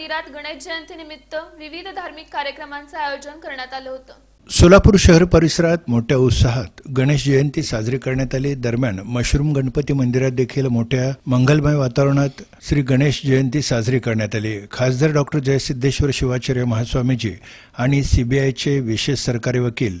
मंदिरात गणेश जयंतीनिमित्त विविध धार्मिक कार्यक्रमांचं आयोजन करण्यात आलं होतं. सोलापूर शहर परिसरात मोठ्या उत्साहात गणेश जयंती साजरी करण्यात आली. दरम्यान मशरूम गणपती मंदिरात देखील मोठ्या मंगलमय वातावरणात श्री गणेश जयंती साजरी करण्यात आली. खासदार डॉक्टर जयसिद्धेश्वर शिवाचार्य महास्वामीजी आणि सीबीआयचे विशेष सरकारी वकील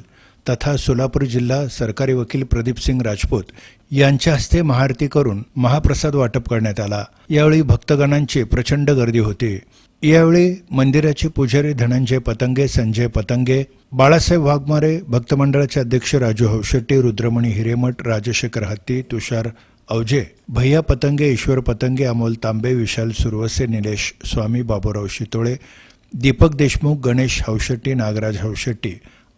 तथा सोलापूर जिल्हा सरकारी वकील प्रदीपसिंग राजपूत यांच्या हस्ते महाआरती करून महाप्रसाद वाटप करण्यात आला. यावेळी भक्तगणांची प्रचंड गर्दी होती. यावेळी मंदिराचे पुजारी धनंजय पतंगे संजय पतंगे बाळासाहेब वाघमारे भक्तमंडळाचे अध्यक्ष राजू हौशेट्टी रुद्रमणी हिरेमठ राजशेखर हत्ती तुषार अवजे भैया पतंगे ईश्वर पतंगे अमोल तांबे विशाल सुरवसे निलेश स्वामी बाबूराव शितोळे दीपक देशमुख गणेश हौशेट्टी नागराज हौशेट्टी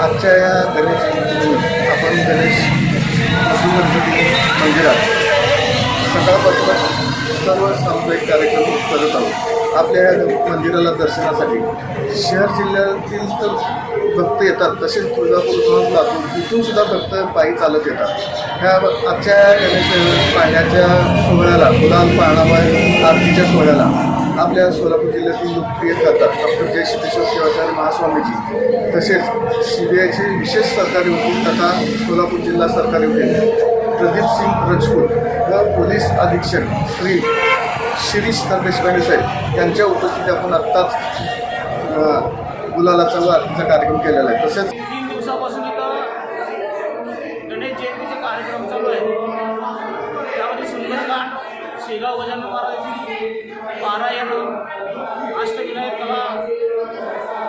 आजच्या या गणेश आपण गणेश गणपती मंदिरात सकाळपासून सर्व सामुदायिक कार्यक्रम करत आहोत. आपल्या या मंदिराला दर्शनासाठी शहर जिल्ह्यातील तर भक्त येतात तसेच तुळजापूर लातूर तिथून सुद्धा भक्त पायी चालत येतात. ह्या आजच्या गणेश पाण्याच्या सोहळ्याला गुलाल पाळणाबाई आरतीच्या सोहळ्याला आपल्या सोलापूर जिल्ह्यातील लोकप्रिय करतात. डॉक्टर जय सिद्धेश्वर शिवाचार्य महास्वामीजी तसेच सी बी आयचे विशेष सरकारी वकील तथा सोलापूर जिल्हा सरकारी वकील प्रदीप सिंग रजपूत व पोलीस अधीक्षक श्री शिरीष सरदेशपांडे साहेब यांच्या उपस्थितीत आपण आत्ताच गुलालाचा व आरतीचा कार्यक्रम केलेला आहे. तसेच तीन दिवसापासून गणेश जयंतीचे कार्यक्रम चालू आहे. त्यामध्ये सुंदरकांड शेगाव गजानन महाराजांची पारायण अष्टविनायक कला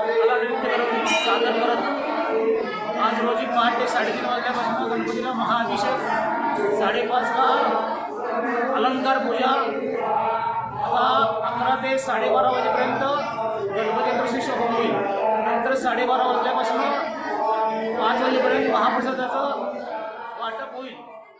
कला नृत्य करून सादर करत आज रोजी पहाटे साडेतीन वाजल्यापासून गणपतीला महाअभिषेक साडेपाचला अलंकार पूजा आता अकरा ते साडेबारा वाजेपर्यंत गणपती प्रशिक्षक होम होईल नंतर साडेबारा वाजल्यापासून पाच वाजेपर्यंत महाप्रसादाचं वाटप होईल.